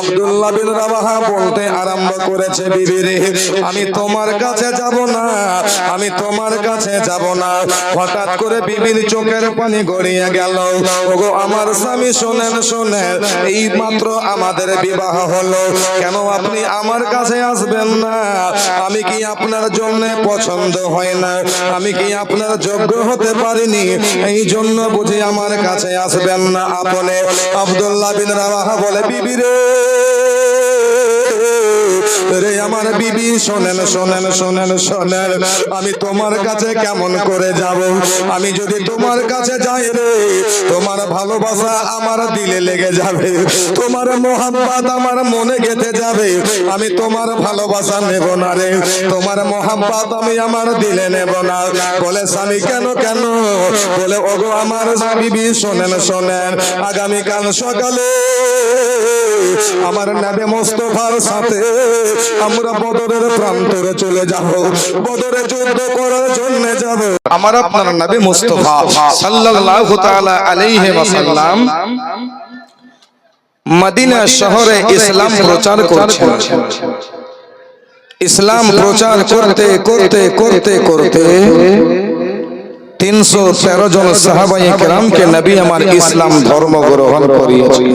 আব্দুল্লাহ বিন রাবাহা বলতে আরম্ভ করেছে, বিবি রে, আমি তোমার কাছে যাব না, আমি তোমার কাছে যাব না। হঠাৎ করে বিবির চোখের পানি গড়িয়ে গেল। ওগো, আমার স্বামী শোনেন শোনেন, এই মাত্র আমাদের বিবাহ হলো। কেন আপনি আমার কাছে আসবেন না? আমি কি আপনার জন্য পছন্দ হয় না? আমি কি আপনার যোগ্য হতে পারিনি? এই জন্য বুঝি আমার কাছে আসবেন না আপনি। আব্দুল্লাহ বিন রাবাহা বলে, বিবি রে রে আমার বিবি, শোনেন শোনেন শোনেন শোনেন, আমি তোমার কাছে কেমন করে যাব? আমি যদি তোমার কাছে যাই রে, তোমার ভালোবাসা আমার দিলে লেগে যাবে। তোমার মোহাম্মত আমার মনে গেঁথে যাবে। আমি তোমার ভালোবাসা নেব না রে। তোমার মোহাম্মত আমি আমার দিলে নেব না। বলে, স্বামী, কেন কেন? বলে, ওগো, আমার বিবি, শোনেন শোনেন, আগামীকাল সকালে আমার নাবে মোস্তফার সাথে আমরা বদরের প্রান্তরে চলে যাব। বদরে যুদ্ধ করার জন্য যাব। আমার আপনার নবী মুস্তফা সাল্লাল্লাহু তাআলা আলাইহি ওয়াসাল্লাম মদিনা শহরে ইসলাম প্রচার করছেন। ইসলাম প্রচার করতে করতে করতে করতে তিনশো তেরো জন সাহাবাই কেরামকে নবী আমার ইসলাম ধর্ম গ্রহণ করিয়েছেন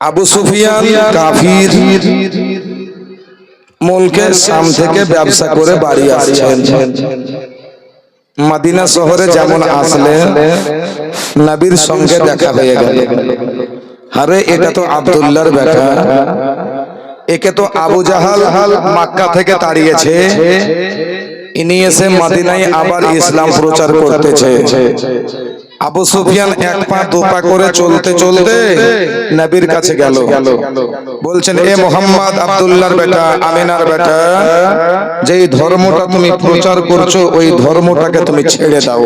আবু সুফিয়ান কাফির মুলকে শাম থেকে ব্যবসা করে বাড়ি আসছেন। মাদিনা শহরে যেমন আসলে, নবীর সঙ্গে দেখা হয়ে গেল। আরে, এটা তো আব্দুল্লাহর বেটা একে তো আবু জাহাল হাল মাক্কা থেকে তাড়িয়েছে। ইনি এসে মাদিনায় আবার ইসলাম প্রচার করতেছে আবু সুফিয়ান এক পা দু পা করে চলতে চলতে নবীর কাছে গেল। বলছেন, এ মোহাম্মদ আব্দুল্লাহর বেটা, আমিনার বেটা, যেই ধর্মটা তুমি প্রচার করছ, ওই ধর্মটাকে তুমি ছেড়ে দাও।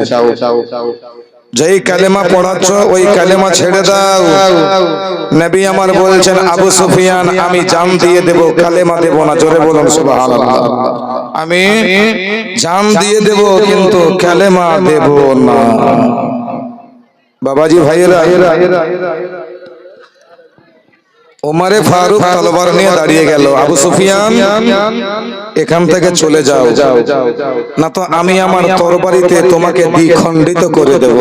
যেই কালেমা পড়াচ্ছ, ওই কালেমা ছেড়ে দাও। নবী আমার বলছেন, আবু সুফিয়ান, আমি জান দিয়ে দেব, কালেমা দেব না। জোরে বলুন, সুবহানাল্লাহ। আমি জান দিয়ে দেব, কিন্তু কালেমা দেব না। বাবাজি ভাইয়েরা ওমারে ফারুক তলবার নিয়ে দাঁড়িয়ে গেল। আবু সুফিয়ান এখান থেকে চলে যাও। না তো আমি আমার তরবারিতে তোমাকে দ্বিখণ্ডিত করে দেব।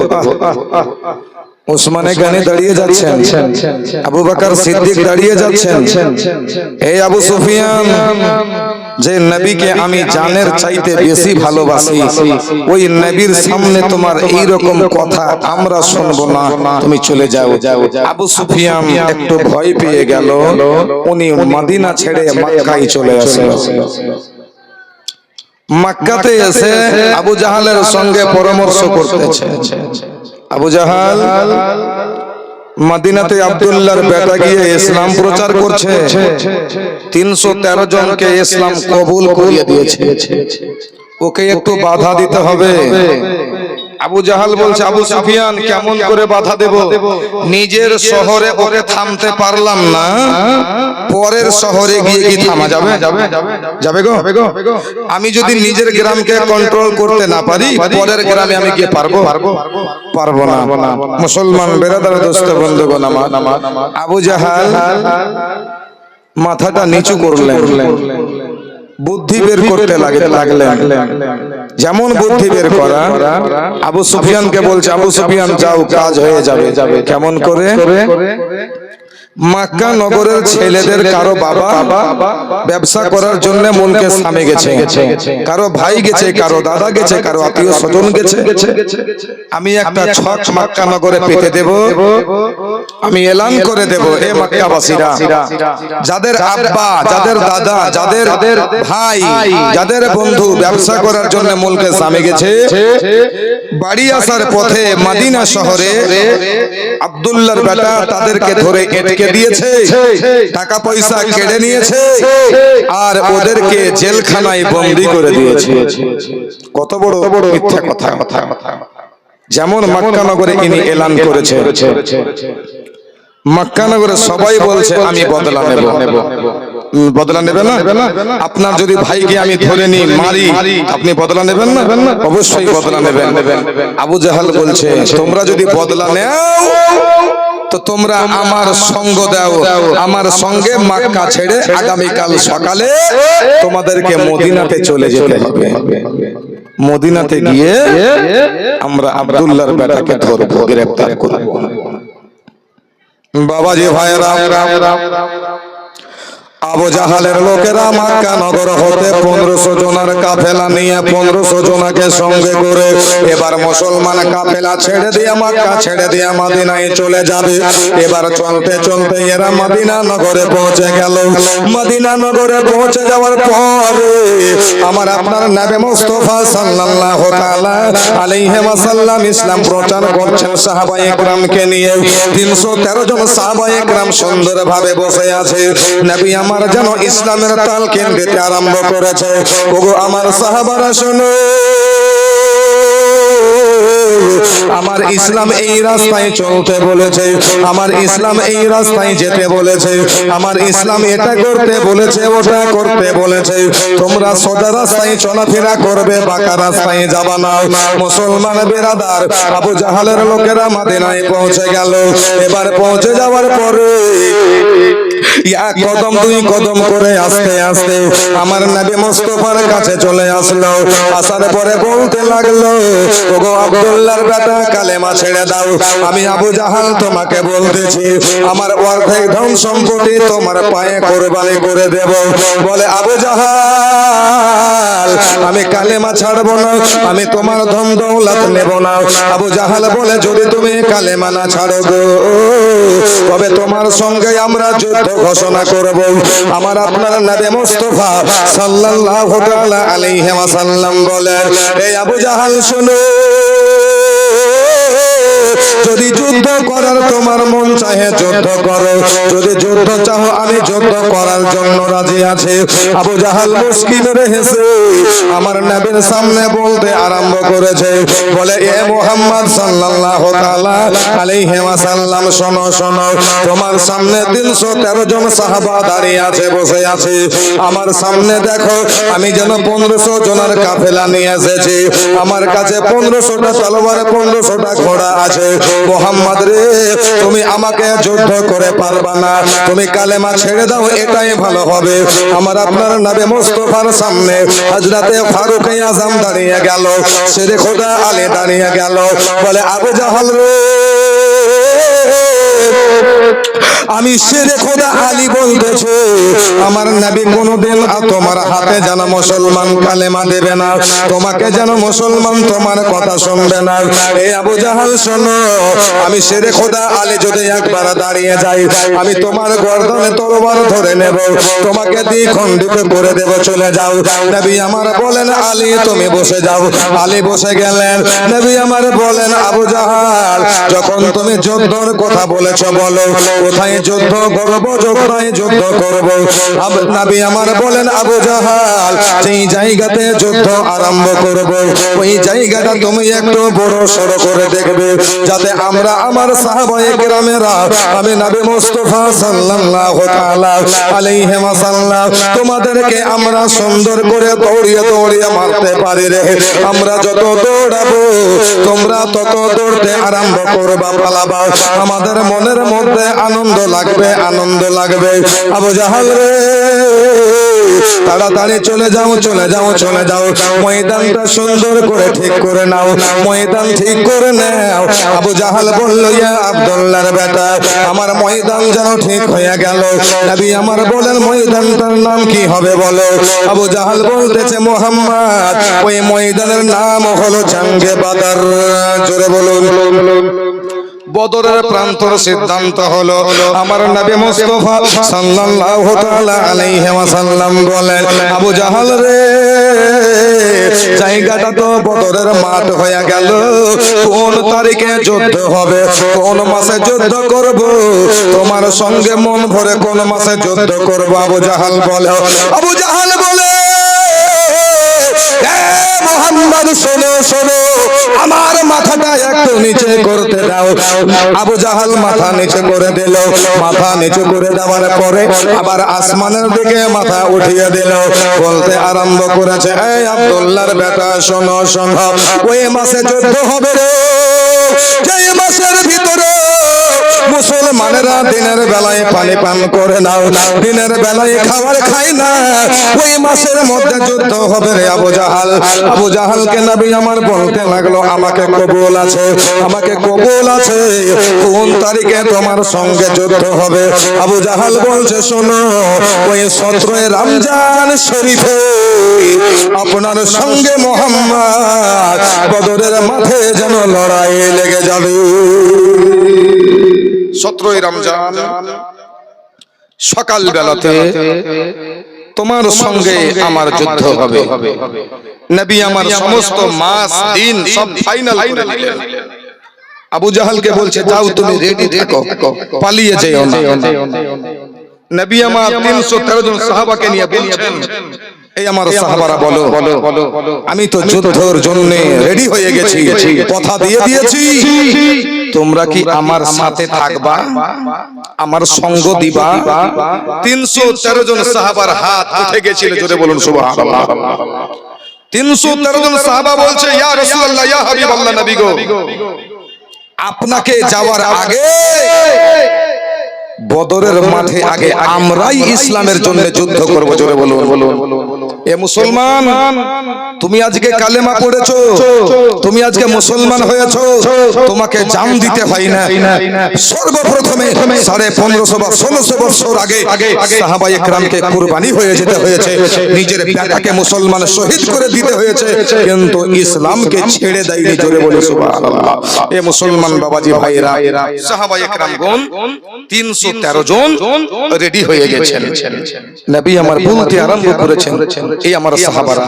ওসমানে গানে দাঁড়িয়ে যাচ্ছেন। আবু বাকার সিদ্দিক দাঁড়িয়ে যাচ্ছেন। এই আবু সুফিয়ান যে নবীকে আমি জানের চাইতে বেশি ভালোবাসি ওই নবীর সামনে তোমার এই রকম কথা আমরা শুনব না। তুমি চলে যাও। আবু সুফিয়ান একটু ভয় পেয়ে গেল। উনি মদিনা ছেড়ে মক্কায় চলে আসে মক্কাতে এসে আবু জাহালের সঙ্গে পরামর্শ করতেছে। আবু জাহাল মদিনাতে আব্দুল্লাহর বেটা গিয়ে ইসলাম প্রচার করছে। তিনশো তেরো জনকে ইসলাম কবুল করিয়ে দিয়েছে। ওকে একটু বাধা দিতে হবে। আবু জাহাল বলছে, আবু সুফিয়ান, কেমন করে বাধা দেব? নিজের শহরে ওকে থামতে পারলাম না। পরের শহরে গিয়ে কি থামা যাবে? যাবে গো? আমি যদি নিজের গ্রামকে কন্ট্রোল করতে না পারি, পরের গ্রামে আমি গিয়ে পারব? পারব না। মুসলমান বেরাদার দোস্ত, বন্ধুগণ আমার। আবু জাহাল মাথাটা নিচু করলেন। বুদ্ধি বের করতে লাগে লাগলেন। যেমন বুদ্ধি বের করা আবু সুফিয়ানকে বলছে আবু সুফিয়ান যাও কাজ হয়ে যাবে। কেমন করে? মাক্কা নগরের ছেলেদের কারও বাবা ব্যবসা করার জন্য মনকে সামে গেছে। কারও ভাই গেছে, কারও দাদা গেছে, কারও আত্মীয় স্বজন গেছে। আমি একটা ছক মাক্কা নগরে পেতে দেব। আমি এলান করে দেব এ মাক্কাবাসীরা। যাদের আব্বা, যাদের দাদা, যাদের ভাই, যাদের বন্ধু ব্যবসা করার জন্য মনকে সামে গেছে। বাড়ি আসার পথে মাদিনা শহরে আব্দুল্লাহর বেটা তাদেরকে ধরে এটকে দিয়েছে। টাকা পয়সা কেড়ে নিয়েছে। আর ওদেরকে জেলখানায় বন্দি করে দিয়েছে। কত বড় মিথ্যা কথা। যেমন মক্কা নগরে ইনি এলান করেছে মক্কা নগরে সবাই বলছে আমি বদলা নেব। বদলা নেবেন না? আপনার যদি ভাইকে আমি ধরে নি মারি আপনি বদলা নেবেন না? অবশ্যই বদলা নেবেন। আবু জাহাল বলছে তোমরা যদি বদলা নেও তো তোমরা আমার সঙ্গ দাও। আমার সঙ্গে মাক্কা ছেড়ে আগামীকাল সকালে তোমাদেরকে মদিনাতে চলে যেতে হবে। মদিনাতে গিয়ে আমরা আব্দুল্লাহর বেটাকে ধরবো গ্রেফতার করব। বাবাজি ভাইরা লোকেরা মাক্কা নগর হতে পনেরোশো জনের কাফেলা নিয়ে পনেরোশো জনকে সঙ্গে করে এবার মুসলমান কাফেলা ছেড়ে দিয়ে ছেড়ে দিয়ে চলে যাবে। এবার চলতে চলতে এরা নগরে পৌঁছে গেল। নগরে পৌঁছে যাওয়ার পরে আমার আপনার নাবে মুস্তফা সাল্লাল্লাহু তাআলা আলাইহি ইসলাম প্রচার করছেন সাহাবায়ে একরামকে নিয়ে। 313 জন সাহাবায়ে একরাম সুন্দরভাবে বসে আছে। নবী আমার যেন ইসলামের তালকিন দিতে আরম্ভ করেছে। ওগো আমার সাহাবারা শোনো। আমার ইসলাম এই রাস্তায় চলতে বলেছে। আমার ইসলাম এই রাস্তায় যেতে বলেছে। আমার ইসলাম এটা করতে বলেছে ওটা করতে বলেছে। তোমরা সোজা রাস্তায় চলাফেরা করবে বাঁকা রাস্তায় যাবা না। মুসলমান বেরাদার আবু জাহালের লোকেরা মাদিনায় পৌঁছে গেল। এবার পৌঁছে যাওয়ার পরে এক কদম দুই কদম করে আস্তে আস্তে আমার নবী মুস্তফার কাছে চলে আসলো। আসার পরে বলতে লাগল ওগো আব্দুল্লাহর বেটা কালেমা ছেড়ে দাও। আমি আবু জাহাল তোমাকে বলতেছি আমার অর্ধেক ধন সম্পত্তি তোমার পায়ে কোরবানি করে দেব। বলে আবু জাহাল আমি কালেমা ছাড়বো না আমি তোমার ধন দৌলত নেব না। আবু জাহাল বলে যদি তুমি কালেমা না ছাড়ো গো তবে তোমার সঙ্গে আমরা যুদ্ধ ঘোষণা করব। আমার আপনার নবী মোস্তফা সাল্লাল্লাহু তাআলা আলাইহি ওয়াসাল্লাম বলেন এই আবু জাহাল, শুনো। যদি যুদ্ধ করার তোমার মন চাহে যুদ্ধ করো। যদি যুদ্ধ চাও, আমি যুদ্ধ করার জন্য রাজি আছি। আবু জাহাল মুশকিল রেহেছে আমার নবীর সামনে বলতে আরম্ভ করেছে। বলে, এ মোহাম্মদ সাল্লাল্লাহু তাআলা আলাইহি ওয়াসাল্লাম, শোনো শোনো। তোমার সামনে 313 জন সাহাবা দাঁড়িয়ে আছে, বসে আছে। আমার সামনে দেখো, আমি যেন 1500 জনের কাফেলা নিয়ে এসেছি। আমার কাছে 1500টা তলোয়ার 1500টা ঘোড়া আছে। মোহাম্মদ রে, তুমি আমাকে যুদ্ধ করে পারবা না। তুমি কালেমা ছেড়ে দাও, এটাই ভালো হবে। আমার আপনার নবী মোস্তফার সামনে হযরতে ফারুক আজম দাঁড়িয়ে গেল, শেরে খোদা আলী দাঁড়িয়ে গেল, বলে, আবু জাহাল রে আমি শেরে খোদা আলী বলতেছে, আমার নবী কোনোদিন তোমার হাতে যেন মুসলমান কালেমা দেবে না, তোমাকে যেন মুসলমান তোমার কথা শুনবে না। এই আবু জাহাল, শোনো, আমি শেরে খোদা আলী যদি একবার দাঁড়িয়ে যাই, আমি তোমার গর্দনে তরবার ধরে নেব, তোমাকে দ্বি খণ্ডিত করে দেব, চলে যাও। নবী আমার বলেন, আলী, তুমি বসে যাও। আলী বসে গেলেন। নবী আমার বলেন, আবু জাহাল, যখন তুমি যুদ্ধর কথা বলেছ, বলো, কোথায় যুদ্ধ করব যুদ্ধ করব। আমার বলেন, আবু জাহাল, যেই জায়গাতে যুদ্ধ আরম্ভ করব, ওই জায়গাটা তুমি একটু বড় সড় করে দেখবে, যাতে আমরা আমার কেরামেরা, আমি সাল্লাল্লাহু তাআলা আলাইহি তোমাদেরকে আমরা সুন্দর করে দৌড়িয়ে দৌড়িয়ে মারতে পারি রে। আমরা যত দৌড়াবো, তোমরা তত দৌড়তে আরম্ভ করবা, পালাবা। আমাদের মনের মধ্যে আনন্দ লাগবে, আনন্দ লাগবে। আবু জাহাল রে, তাড়াতাড়ি চলে যাও চলে যাও চলে যাও। ময়দানটা সুন্দর করে ঠিক করে নাও, ময়দান ঠিক করে নাও। আবু জাহাল বলল, ইয়া আব্দুল্লাহর বেটা, আমার ময়দান যেন ঠিক হয়ে গেল। নবী আমার বলেন, ময়দানটার নাম কি হবে বলো? আবু জাহাল বলতেছে, মোহাম্মদ, ওই ময়দানের নাম হলো জাঙ্গে বাদার। জোরে বলুন। বদরের প্রান্তর সিদ্ধান্ত হলো আমার নবী মুস্তাফা সাল্লাল্লাহু তাআলা আলাইহি ওয়াসাল্লাম বলেন আবু জাহাল রে জায়গাটা তো বদরের মাঠ হয়ে গেল। কোন তারিখে যুদ্ধ হবে? কোন মাসে যুদ্ধ করব? তোমার সঙ্গে মন ভরে কোন মাসে যুদ্ধ করব? আবু জাহাল বলে আবু জাহাল বলে মোহাম্মদ শোনো শোনো মাথাটা একটু নিচে করতে দাও। আবু জাহাল মাথা নিচে করে দিল। মাথা নিচে করে দেওয়ার পরে আবার আসমানের দিকে মাথা উঠিয়ে দিল। বলতে আরম্ভ করেছে এই বেটা, শোনো শোনো, ওই মাসে যুদ্ধ হবে রে। মাসের ভিতরে মুসলমানেরা দিনের বেলায় পানি পান করে নাও। দিনের বেলায় খাবার খায় না। ওই মাসের মধ্যে যুদ্ধ হবে রে আবু জাহাল। আবু জাহালকে নবী আমার বলতে লাগল, আমাকে কবুল আছে, আমাকে কবুল আছে। কোন তারিখে তোমার সঙ্গে যুদ্ধ হবে? আবু জাহাল বলছে, শোনো, ওই সতেরোই রমজান শরীফে আপনার সঙ্গে মোহাম্মদ বদরের মাঠে যেন লড়াই লেগে যাবে। সতেরোই রমজান। সকাল বেলাতে তোমার সঙ্গে আমার যুদ্ধ হবে। নবী আমার সমস্ত মাস দিন সব ফাইনাল করে নিলেন আবু জাহালকে বলছে যাও তুমি রেডি থাকো পালিয়ে যেও না। নবী আমার তিনশো তেরো জন সাহাবাকে নিয়ে বলছেন এই আমার সাহাবারা বলো। আমি তো যুদ্ধের জন্য রেডি হয়ে গেছি। কথা দিয়ে দিয়েছি। তোমরা কি আমার সাথে থাকবা? আমার সঙ্গ দিবা? তিনশো তেরো জন সাহাবার হাত উঠে গেছিল জোরে বলুন সুবহানাল্লাহ। তিনশো তেরো জন সাহাবা বলছে ইয়া ইয়া নবী গো। আপনাকে যাওয়ার আগে বদরের মাঠে আগে আমরাই ইসলামের জন্য যুদ্ধ করব জোরে বলুন। এ মুসলমান তুমি আজকে কালেমা পড়েছো তুমি আজকে মুসলমান হয়েছো তোমাকে জাম দিতে হয় না। সর্বপ্রথমে সাড়ে পনেরোশো বা ষোলোশো বছর আগে সাহাবা একরামকে কুরবানি হয়ে যেতে হয়েছে নিজের বেটাকে মুসলমান শহীদ করে দিতে হয়েছে কিন্তু ইসলামকে ছেড়ে দেয়নি জোরে বলে সুবহানাল্লাহ। এ মুসলমান বাবাজি ভাইরা সাহাবা একরামগণ তিনশো তেরো জন রেডি হয়ে গেছেন। নবী আমার বলতে আরম্ভ করেছেন। এই আমার সাহাবারা।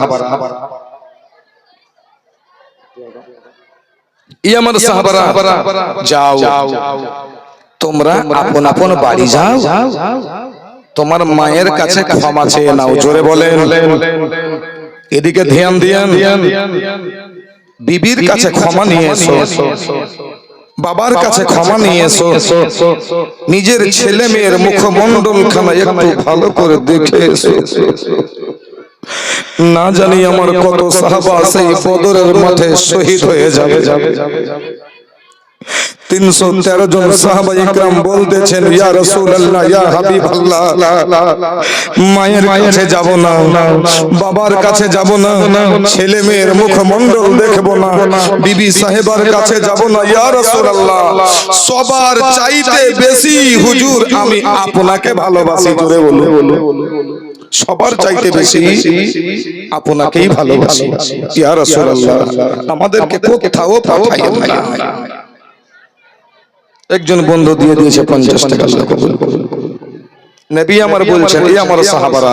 এই আমার সাহাবারা। যাও। তোমরা আপন আপন বাড়ি যাও। তোমার মায়ের কাছে ক্ষমা চেয়ে নাও জোরে বলেন। এদিকে ধ্যান দিয়ান। বিবির কাছে ক্ষমা নিয়ে এসো। বাবার কাছে ক্ষমা নিয়ে এসো নিজের ছেলে মেয়ের মুখমন্ডল খানা একটু ভালো করে দেখে এসো না জানি আমার কত সাহাবা সেই বদরের মাঠে শহীদ হয়ে যাবে। তিনশো তেরো জন সাহাবা ইকরাম বলতেছেন ইয়া রাসূলুল্লাহ ইয়া হাবিবাল্লাহ মায়ের কাছে যাব না বাবার কাছে যাব না ছেলে মেয়ের মুখমণ্ডল দেখব না বিবি সাহেবার কাছে যাব না ইয়া রাসূলুল্লাহ সবার চাইতে বেশি হুজুর আমি আপনাকে ভালোবাসি জোরে বলুন। সবার চাইতে বেশি আপনাকেই ভালোবাসি। ইয়া রাসূলুল্লাহ আমাদেরকে কোথাও পাঠাইয়েন না। একজন বন্ধু দিয়ে দিয়েছে পঞ্চাশ টাকা নবী আমার বলছেন এই আমার সাহাবারা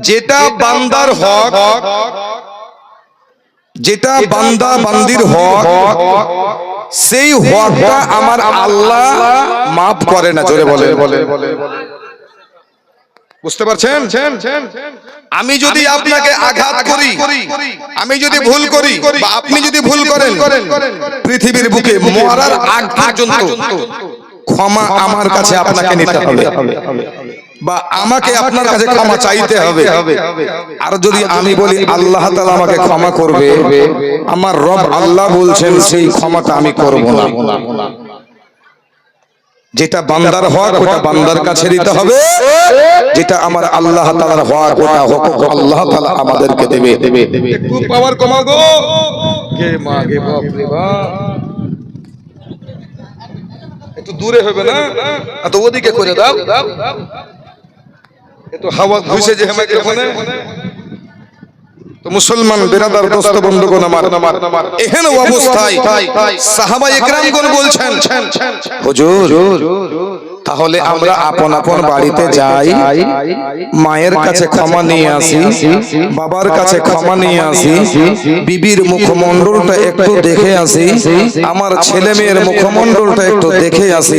যেটা বান্দার হক যেটা বান্দা বান্দির হক সেই হকটা আমার আল্লাহ মাফ করে না জোরে বলে বলে বুঝতে পারছেন? আমি যদি আপনাকে আঘাত করি আমি যদি ভুল করি বা আপনি যদি ভুল করেন পৃথিবীর বুকে মরার আগ পর্যন্ত ক্ষমা আমার কাছে আপনাকে নিতে হবে। বা আমাকে আপনার কাছে ক্ষমা চাইতে হবে। আর যদি আমি বলি আল্লাহ তাআলা আমাকে ক্ষমা করবে আমার রব আল্লাহ বলছেন সেই ক্ষমাটা আমি করব না। যেটা বান্দার হক ওটা বান্দার কাছে দিতে হবে। যেটা আমার আল্লাহ তাআলার হক ওটা হক আল্লাহ তাআলা আমাদেরকে দেবে। একটু পাওয়ার কমাও গো। কে মা গে বাপ রে বাপ একটু দূরে হবে না? এত ওদিকে করে দাও। হাওয়া ঘুষে যে মুসলমান বেরাদার দোস্ত বন্ধুগণ আমার, এহেন অবস্থায় সাহাবা একরামগণ বলছেন, হুজুর, তাহলে আমরা আপন আপন বাড়িতে যাই, মায়ের কাছে ক্ষমা নিয়ে আসি, বাবার কাছে ক্ষমা নিয়ে আসি, বিবির মুখমণ্ডলটা একটু দেখে আসি, আমার ছেলে মেয়ের মুখমণ্ডলটা একটু দেখে আসি।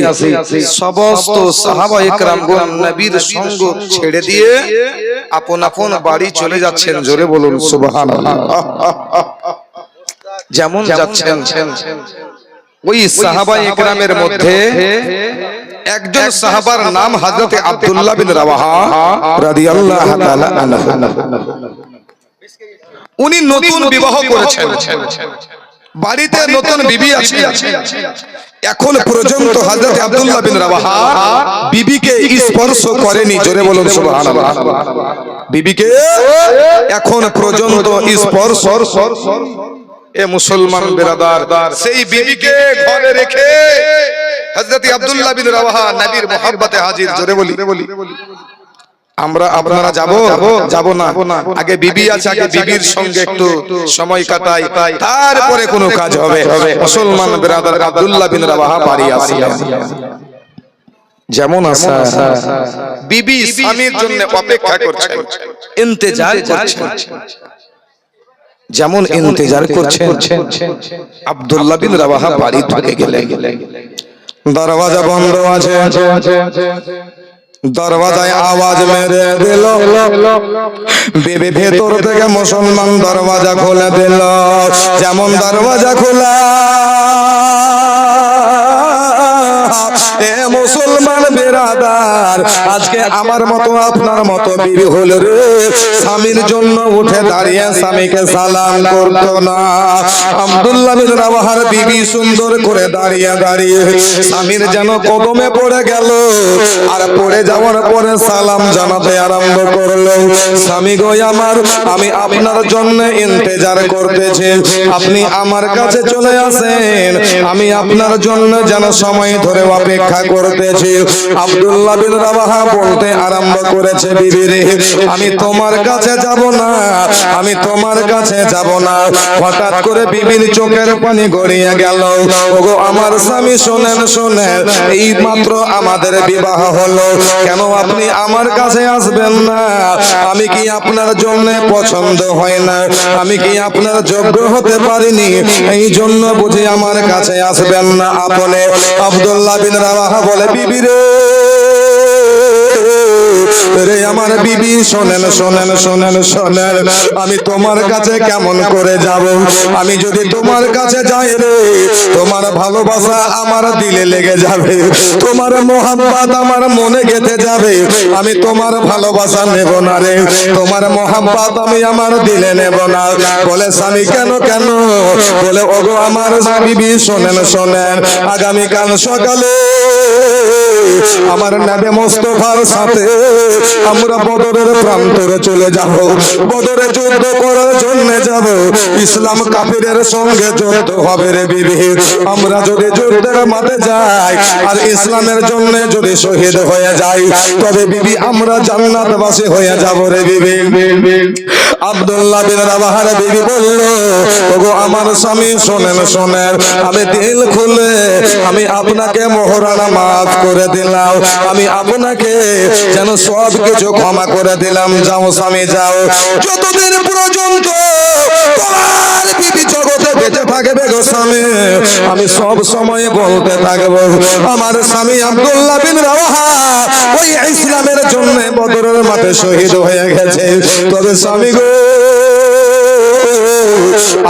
সমস্ত সাহাবা একরামগণ নবীর সঙ্গ ছেড়ে দিয়ে আপন আপন বাড়ি চলে যাচ্ছেন জোরে বলুন সুবহানাল্লাহ। যেমন যাচ্ছেন। ওই সাহাবা একরামের মধ্যে একজন সাহাবার নাম হযরতে আব্দুল্লাহ বিন রাওয়াহা রাদিয়াল্লাহু তাআলা আনহু। উনি নতুন বিবাহ করেছেন। বাড়িতে নতুন বিবি আছে। এখন পর্যন্ত হযরত আব্দুল্লাহ বিন রাওয়াহা বিবিকে স্পর্শ করেনি জোরে বলুন সুবহানাল্লাহ। বিবিকে এখন পর্যন্ত স্পর্শ এ মুসলমান বেরাদার সেই বিবিকে ঘরে রেখে হযরত আব্দুল্লাহ বিন রাওয়াহা নবীর মোহাব্বতে হাজির জোরে বলি। আমরা আপনারা যাব? যাব? না। আগে বিবি আছে আগে বিবির সঙ্গে একটু সময় কাটাই। তারপরে কোনো কাজ হবে। মুসলমান ব্রাদার আব্দুল্লাহ বিন রাওয়াহা বাড়ি আসলেন যেমন আসা বিবি স্বামীর জন্য অপেক্ষা করছেন। ইন্তজার করছেন। যেমন ইন্তেজার করছেন। আব্দুল্লাহ বিন রাওয়াহা বাড়ি ঢুকে গেলেন। দরওয়াজা বন্ধ আছে। দরওয়াজায় আওয়াজ মেরে দিল। বেবি ভেতর থেকে মুসলমান দরওয়াজা খুলে দিল। যেমন দরওয়াজা খোলা। এ মুসলমান বেরাদার আজকে আমার মতো আপনার মতো বিবি হল রে, স্বামীর জন্য উঠে দাঁড়িয়ে স্বামীকে সালাম করতো না। আব্দুল্লাহ বিন রাওয়াহার বিবি সুন্দর করে দাঁড়িয়ে দাঁড়িয়ে স্বামীর যেন কদমে পড়ে গেল আর পড়ে যাওয়ার পরে সালাম জানাতে আরম্ভ করল। স্বামী গো আমার, আমি আপনার জন্য ইন্তজার করতেছি। আপনি আমার কাছে চলে আসেন, আমি আপনার জন্য যেন সময় ধরে অপেক্ষা করতেছি। আব্দুল্লাহ বিন রাবাহা বলতে আরম্ভ করেছে বিবি আমি তোমার কাছে যাব না, আমি তোমার কাছে যাব না। হঠাৎ করে বিবির চোখের পানি গড়িয়ে গেল। ওগো, আমার স্বামী, শোনেন শোনেন, এই মাত্র আমাদের বিবাহ হলো। কেন আপনি আমার কাছে আসবেন না? আমি কি আপনার জন্য পছন্দ হয় না? আমি কি আপনার যোগ্য হতে পারিনি? এই জন্য বুঝি আমার কাছে আসবেন না। আপনি আব্দুল্লাহ বিন রাবাহা বলে বিবি রে আমার বিবি, শোনেন শোনেন শোনেন শোনেন, আমি তোমার কাছে কেমন করে যাব? আমি যদি তোমার কাছে যাই রে, তোমার ভালোবাসা আমার দিলে লেগে যাবে। তোমার মোহাম্মত আমার মনে গেঁথে যাবে। আমি তোমার ভালোবাসা নেব না রে। তোমার মোহাম্মত আমি আমার দিলে নেব না। বলে, স্বামী, কেন কেন? বলে, ওগো, আমার বিবি, শোনেন শোনেন, আগামীকাল সকালে আমার নাবে মোস্তফার সাথে আমরা বদরের প্রান্তরে চলে যাব। বদরে যুদ্ধ করার জন্য যাব। ইসলাম কাফিরের সঙ্গে যুদ্ধ হবে রে বিবি। আমরা যদি যুদ্ধের মাঠে যাই আর ইসলামের জন্য যদি শহীদ হয়ে যাই, তবে বিবি আমরা জান্নাতবাসী হয়ে যাব রে বিবি। আব্দুল্লাহ বিন রাবাহার বিবি বলল, ওগো আমার স্বামী, শোনেন শোনেন, আমি দিল খুলে, আমি আপনাকে মোহরানা মাফ করে দিলাম আমি আপনাকে যেন সব কিছু ক্ষমা করে দিলাম। যাও স্বামী, যাও। যতদিন পর্যন্ত তোমার বিবি জগতে বেঁচে থাকবে স্বামী, আমি সব সময় বলতে থাকব। আমার স্বামী আব্দুল্লাহ বিন রাওয়াহা ওই ইসলামের জন্য বদরের মাঠে শহীদ হয়ে গেছে। তবে স্বামী গো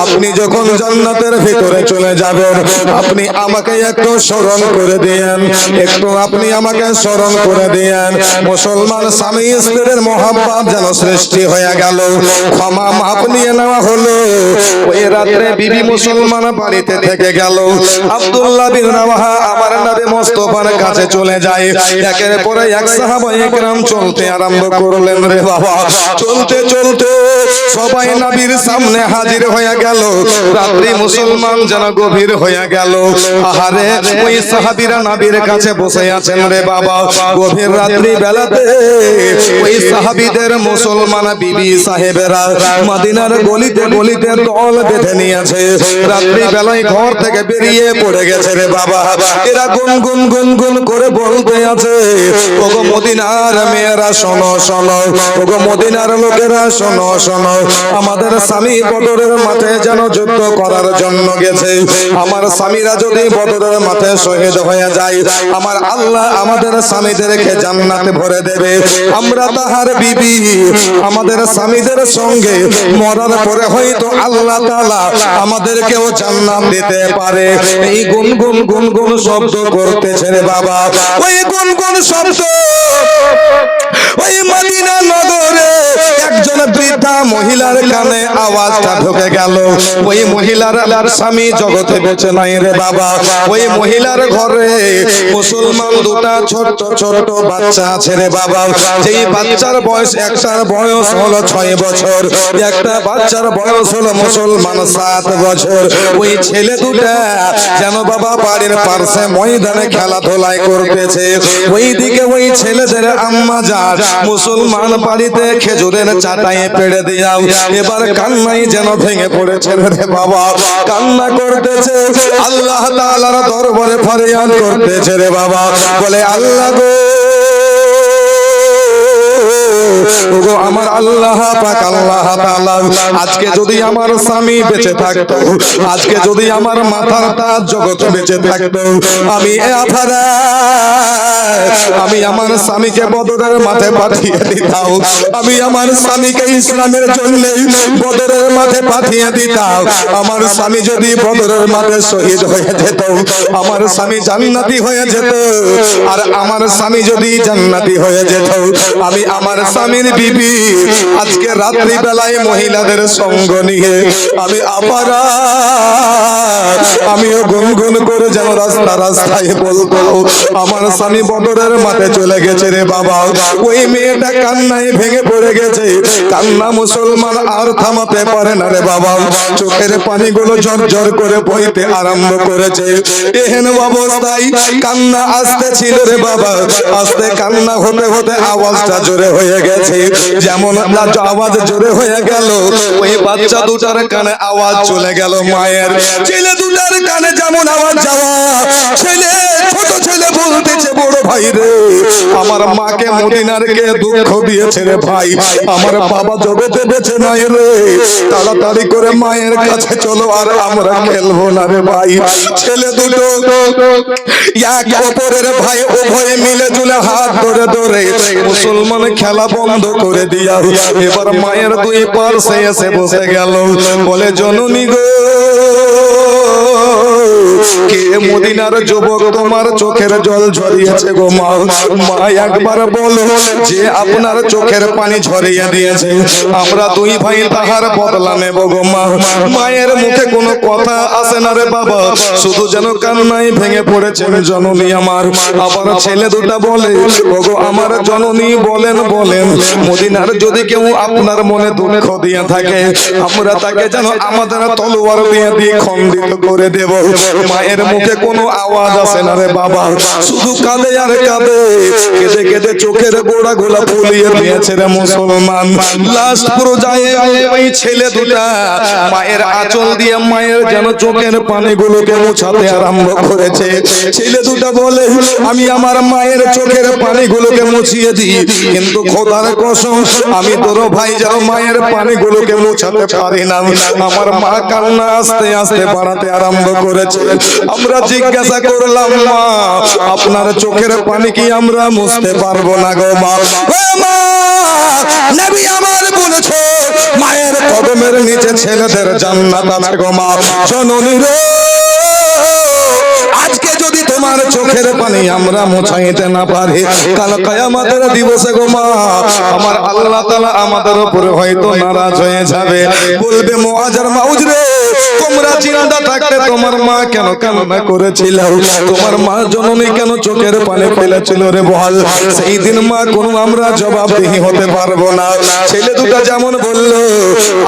আপনি যখন জান্নাতের ভিতরে চলে যাবেন, আপনি আমাকে একটু স্মরণ করে দিয়েন। একটু আপনি আমাকে স্মরণ করে দিয়েন। মুসলমান স্বামী স্ত্রীর মহাব্বাত যেন সৃষ্টি হয়ে গেল। ক্ষমা মাপ নিয়ে নেওয়া হলো। ওই রাত্রে বিবি মুসলমান বাড়িতে থেকে গেল। আব্দুল্লাহ বিন রাওয়াহা আমার নবী মোস্তফার কাছে চলে যায়। একের পরে এক সাহাবা একরাম চলতে আরম্ভ করলেন রে বাবা। চলতে চলতে সবাই নবীর সামনে হাজির হয়ে গেল। রাত্রি মুসলমান যেন গভীর হয়ে গেল। আহারে, ওই সাহাবীরা নবীর কাছে বসে আছেন রে বাবা। গভীর রাত্রি বেলাতে ওই সাহাবীদের মুসলমান বিবি সাহেবেরা মদিনার গলিতে গলিতে দল বেঁধে নিয়েছে। রাত্রি বেলায় ঘর থেকে বেরিয়ে পড়ে গেছে রে বাবা। এরা গুন গুন গুন গুন করে বলতে আছে, ওগো মদিনার মেয়েরা শোনো শোনো, ওগো মদিনার লোকেরা শোনো শোনো। আমাদের স্বামী বদরের মাঠে যেন যুদ্ধ করার জন্য গেছে। আমার স্বামীরা যদি বদরের মাঠে শহীদ হয়ে যায়, আমার আল্লাহ আমাদের স্বামীদেরকে জান্নাতে ভরে দেবে। আমরা তাহার বিবি, আমাদের স্বামীদের সঙ্গে মরার পরে হয়তো আল্লাহ তাআলা আমাদেরকেও জান্নাত দিতে পারে। এই গুনগুন গুনগুন শব্দ করতেছে রে বাবা। ওই গুনগুন শব্দ, ওই মদিনা নগরে একজন বৃদ্ধা মহিলার কানে আওয়াজটা ঢুকে গেল। ওই মহিলার স্বামী জগতে বেঁচে নাই রে বাবা। ওই মহিলার ঘরে মুসলমান দুটা ছোট ছোট বাচ্চা আছে রে বাবা। যেই বাচ্চার বয়স, একটার বয়স হলো ছয় বছর, একটা বাচ্চার বয়স হলো মুসলমান সাত বছর। ওই ছেলে দুটা যেন বাবা বাড়ির পার্শ্বে ময়দানে খেলাধুলাই করতেছে। ওই দিকে ওই ছেলেদের আম্মা যার মুসলমান বাড়িতে খেজুরের চাটাই পেড়ে দিয়া এবার কান্নাই যেন ভেঙে পড়েছে রে বাবা। কান্না করতেছে, আল্লাহ তাআলার দরবারে ফরিয়াদ করতেছে রে বাবা। বলে, আল্লাহ গো ওগো, আমার আল্লাহ পাক, আল্লাহ তাআলা, আজকে যদি আমার স্বামী বেঁচে থাকতো, আজকে যদি আমার মাথার তাজ জগৎ বেঁচে থাকতো, আমি এ আফারা আমি আমার স্বামীকে বদরের মাঠে পাঠিয়ে দিতাম, আমি আমার স্বামীকে ইসলামের জন্য বদরের মাঠে পাঠিয়ে দিতাম। আমার স্বামী যদি বদরের মাঠে শহীদ হয়ে যেত, আমার স্বামী জান্নাতি হয়ে যেত, আর আমার স্বামী যদি জান্নাতি হয়ে যেত, আমি আমার স্বামীর বিবি আজকে রাত্রি বেলায় মহিলাদের সঙ্গ নিয়ে আমি আপারা আমিও গুনগুন করে যেন রাস্তা রাস্তায় বলব আমার স্বামী বদরের মাঠে চলে গেছে রে বাবা। ওই মেয়েটা কান্নায় ভেঙে পড়ে গেছে। কান্না মুসলমান আর থামাতে পারে না রে বাবা। চোখের পানিগুলো ঝরঝর করে বইতে আরম্ভ করেছে। এহেন অবস্থায় কান্না আসতে ছিল রে বাবা। আস্তে কান্না হতে হতে আওয়াজটা জোরে হয়ে গেছে। যেমন আওয়াজ জোরে হয়ে গেল ওই বাচ্চা দুটার কানে আওয়াজ চলে গেল মায়ের ছেলে দুটার কানে যেমন আওয়াজ যাওয়া ছেলে ছোট ছেলে বলতেছে বড় ভাই রে আমার মাকে মদিনার কে দুঃখ দিয়েছে রে ভাই আমার বাবা জগতে বেঁচে নাই রে তাড়াতাড়ি করে মায়ের কাছে চলো আর আমরা খেলব না রে ভাই ছেলে দুটো এক অপরের ভাই উভয়ে মিলে জুলে হাত ধরে ধরে মুসলমান খেলা বন্ধ করে দিয়া এবার মায়ের দুই পার্শ্বে এসে বসে গেল। বলে জননী গো কে মদিনার যুবক তোমার চোখের জল ঝরিয়েছে গো মা? মা, একবার বলো যে আপনার চোখের পানি ঝরিয়ে দিয়েছে। আমরা দুই ভাই তাহার বদলা নেব গো মা। মায়ের মুখে কোনো কথা আসে না রে বাবা। শুধু যেন কান্নাই ভেঙে পড়েছে জননী আমার। আবার ছেলে দুটা বলে, ওগো, আমার জননী বলেন বলেন, মদিনার যদি কেউ আপনার মনে দুঃখ দিয়ে থাকে, আমরা তাকে যেন আমাদের তলোয়ার দিয়ে দিয়ে খণ্ডিত করে দেব। মায়ের মুখে কোনো আওয়াজ আসে না রে বাবা। শুধু কাঁদে আর কাঁদে। কেঁদে কেঁদে চোখের গোড়া গোলা ফুলিয়ে দিয়েছে রে মুসলমান। লাস্ট পুরো যায় ওই ছেলে দুটা। মায়ের আঁচল দিয়ে মায়ের যেন চোখের পানিগুলোকে মুছাতে আরম্ভ করেছে। ছেলে দুটা বলে আমি আমার মায়ের চোখের পানিগুলোকে মুছিয়ে দিই। কিন্তু খোদার কসম আমি তোর ভাই যেন মায়ের পানিগুলোকে মুছাতে পারি না। আমার মা কান্না আস্তে আস্তে বাড়াতে আরম্ভ করেছে। আমরা জিজ্ঞাসা করলাম, মা, আপনার চোখের পানি কি আমরা মুছতে পারব না গো মা? আমার বলেছ, মায়ের কদমের নিচে ছেলেদের জান্নাত আছে গো মা। রে আজকে যদি তোমার চোখের পানি আমরা মোছাইতে না পারি, কাল কায়ামাতের দিবসে গো মা, আমার আল্লাহ আমাদের উপরে হয়তো নারাজ হয়ে যাবে। বলবে মুআজার মাউজ রে তোমরা চিন্তা থাকতে তোমার মা কেন কান্না করেছিল তোমার মা জননী কেন চোখের পানি ফেলেছিল রে বল সেই দিন মা কোন আমরা জবাবদিহি হতে পারব না। ছেলে দুটা যেমন বলল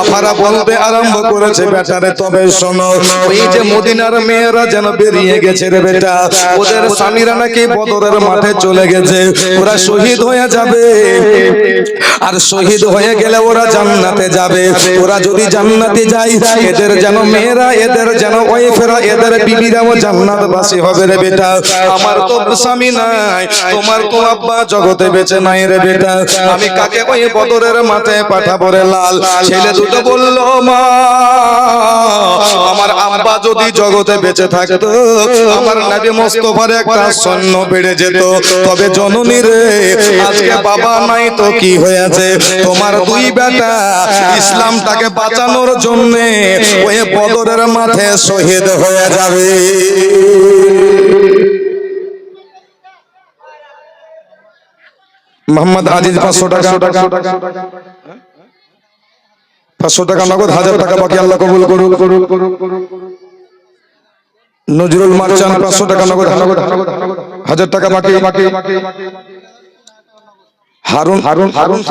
আফারা বলতে আরম্ভ করেছে বেটারে তবে শোনো ওই যে মদিনার মেয়েরা যেন বেরিয়ে গেছে রে বেটা ওদের স্বামীরা নাকি বদরের মাঠে চলে গেছে। ওরা শহীদ হয়ে যাবে। আর শহীদ হয়ে গেলে ওরা জান্নাতে যাবে। ওরা যদি জান্নাতে যায় এদের যেন মেয়েরা এদের যেন ওয়াইফেরা এদের বিবিরাও জান্নাতবাসী হবে রে বেটা। আমার তো স্বামী নাই, তোমার তো আব্বা জগতে বেঁচে নাই রে বেটা। আমি কাকে ওই বদরের মাঠে পাঠাবো রে লাল? ছেলে দুটো বলল, মা, আমার আব্বা যদি জগতে বেঁচে থাকতো, আমার নবী মোস্তফার একটা সৈন্য বেড়ে যেত। তবে জননী রে, আজকে বাবা নাই তো কি হয়েছে? তোমার দুই বেটা ইসলামটাকে বাঁচানোর জন্য ওই বদরের মাঠে শহীদ হয়ে যাবে মোহাম্মদ আজিজ পাঁচশো টাকা পাঁচশো টাকা নগদ হাজার টাকা বাকি আল্লাহ কবুল করুন নজরুল মার্চান পাঁচশো টাকা নগদ হাজার টাকা বাকি হারুন হারুন হারুন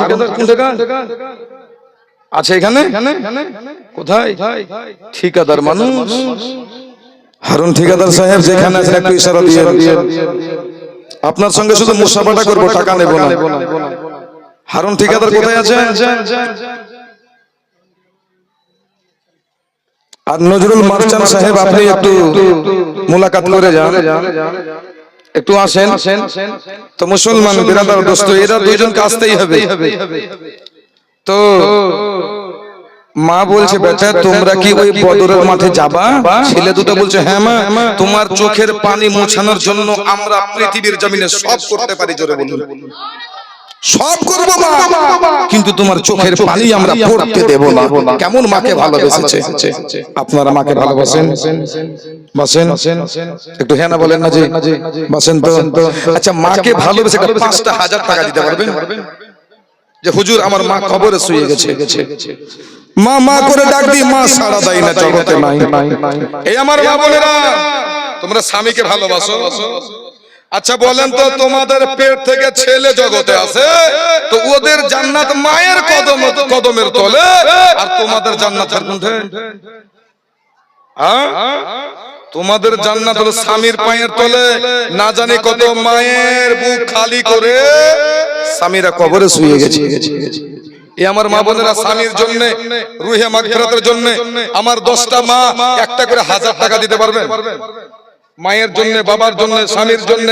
আছে এখানে? কোথায়? ঠিকাদার মানুষ। হারুন ঠিকাদার সাহেব যেখানে আছেন একটু ইশারা দিয়ে আপনার সঙ্গে শুধু মুসাফাটা করব, টাকা নেব না। হারুন ঠিকাদার কোথায় আছেন আর নজরুল মার্চান সাহেব, আপনি একটু মোলাকাত করে যান। একটু আসেন। তো মুসলমান, বিরাদার দোস্ত, এরা দুইজনকে আসতেই হবে। তো মা বলছে বেটা তোমরা কি ওই বদরের মাঠে যাবা? ছেলে দুটো বলছে হ্যাঁ মা তোমার চোখের পানি মোছানোর জন্য আমরা পৃথিবীর জমিনে সব করতে পারি জোরে বলুন। সব করব মা কিন্তু তোমার চোখের পানি আমরা পড়তে দেব না। কেমন মাকে ভালোবেসেছে? আপনারা মাকে ভালোবাসেন? বাসেন? একটু হ্যাঁ না বলেন না যে বাসেন তো? আচ্ছা মাকে ভালোবেসে পাঁচটা হাজার টাকা দিতে পারবেন। যে হুজুর আমার মা কবরে শুয়ে গেছে। মা মা করে ডাক দি মা সাড়া দেয় না জগতে নাই। এই আমার মা বোনেরা তোমরা স্বামীকে ভালোবাসো। আচ্ছা বলেন তো তোমাদের পেট থেকে ছেলে জগতে আছে? তো ওদের জান্নাত মায়ের কদম কদমের তলে। আর তোমাদের জান্নাত হ্যাঁ? তোমাদের জান্নাত হলো স্বামীর পায়ের তলে না জানি কত মায়ের বুক খালি করে স্বামীরা কবরে শুয়ে গেছে। এ আমার মা বোনেরা স্বামীর জন্য রুহে মাগফিরাতের জন্য আমার দশটা মা একটা করে হাজার টাকা দিতে পারবেন? মায়ের জন্য বাবার জন্য স্বামীর জন্য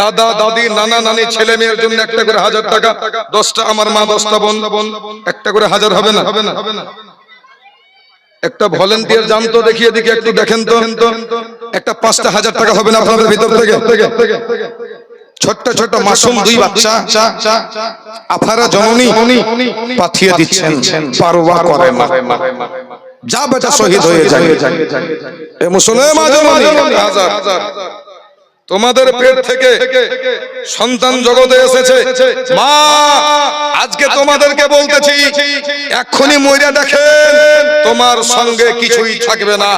দাদা দাদি নানা নানি ছেলে মেয়ের জন্য একটা করে হাজার টাকা দশটা আমার মা দশটা বোন একটা করে হাজার হবে না হবে না। একটা ভলেন্টিয়ার জানতো দেখিয়ে দিকে একটু দেখেন তো। একটা পাঁচটা হাজার টাকা হবে না আপনাদের ভিতর থেকে? ছোট্ট ছোট্ট মাসুম দুই বাচ্চা। আফারা জননী পাঠিয়ে দিচ্ছেন। পারোয়া করে না যা বেটা শহীদ হয়ে যায়। এ মুসলমান জননী। হাজার। তোমাদের পেট থেকে সন্তান জগতে এসেছে। মা, আজকে তোমাদেরকে বলতেছি, এক্ষুনি মইরা দেখেন, তোমার সঙ্গে কিছুই থাকবে না।